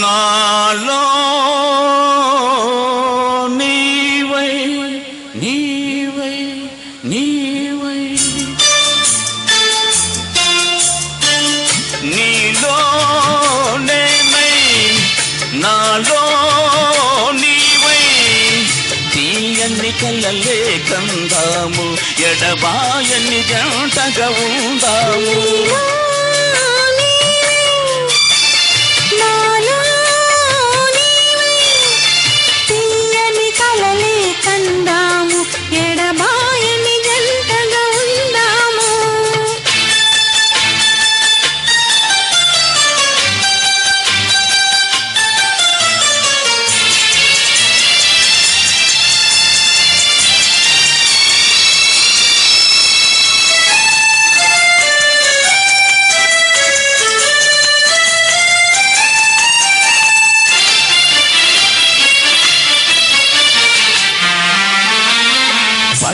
నాలో నీవై నీవై నీవై. నీలో నేనై నాలో నీవై తీయన్ని కళ్ళలే కందాము ఎడబాయని జంటగా ఉందాము.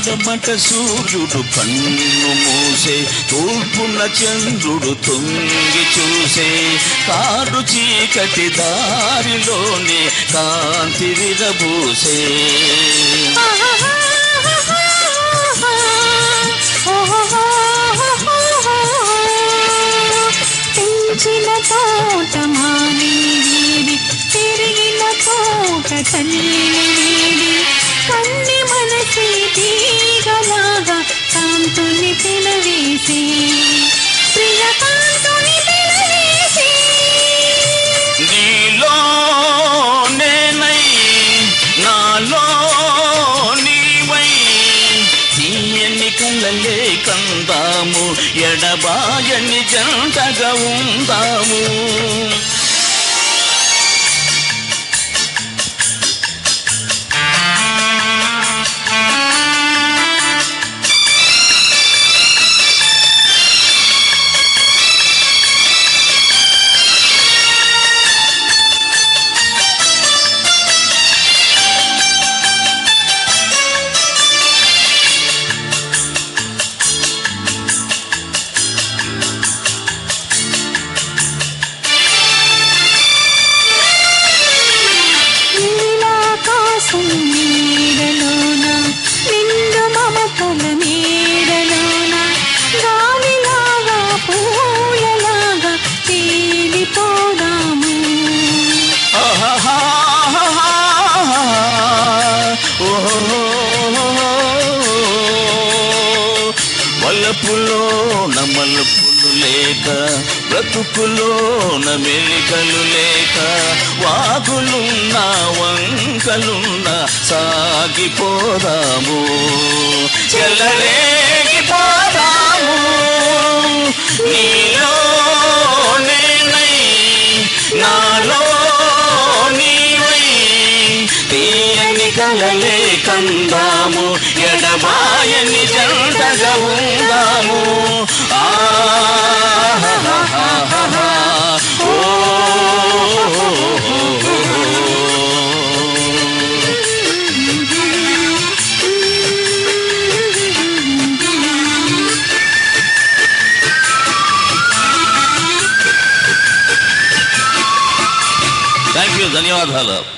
పాదమట సూర్యుడు కన్ను మూసే తూర్పున చంద్రుడు తొంగి చూసే కారు చీకటి దారిలోనే కాంతి విరబూసే. పెంచిన తోట మాని తిరిగిన తోట తల్లి. తీయని కళ్ళలే కందాము ఎడబాయని జంటగా ఉందాము. వలపులో మలుపులు లేక బ్రతుకులో మెలికలు లేక వాగులున్న వంకలున్న సాగిపోదాము. చెల్లరేగిపోదాము నీలో తీయని కందాము ఎడబాయని జంటగా ఉందాము. ధన్యవాదాలు.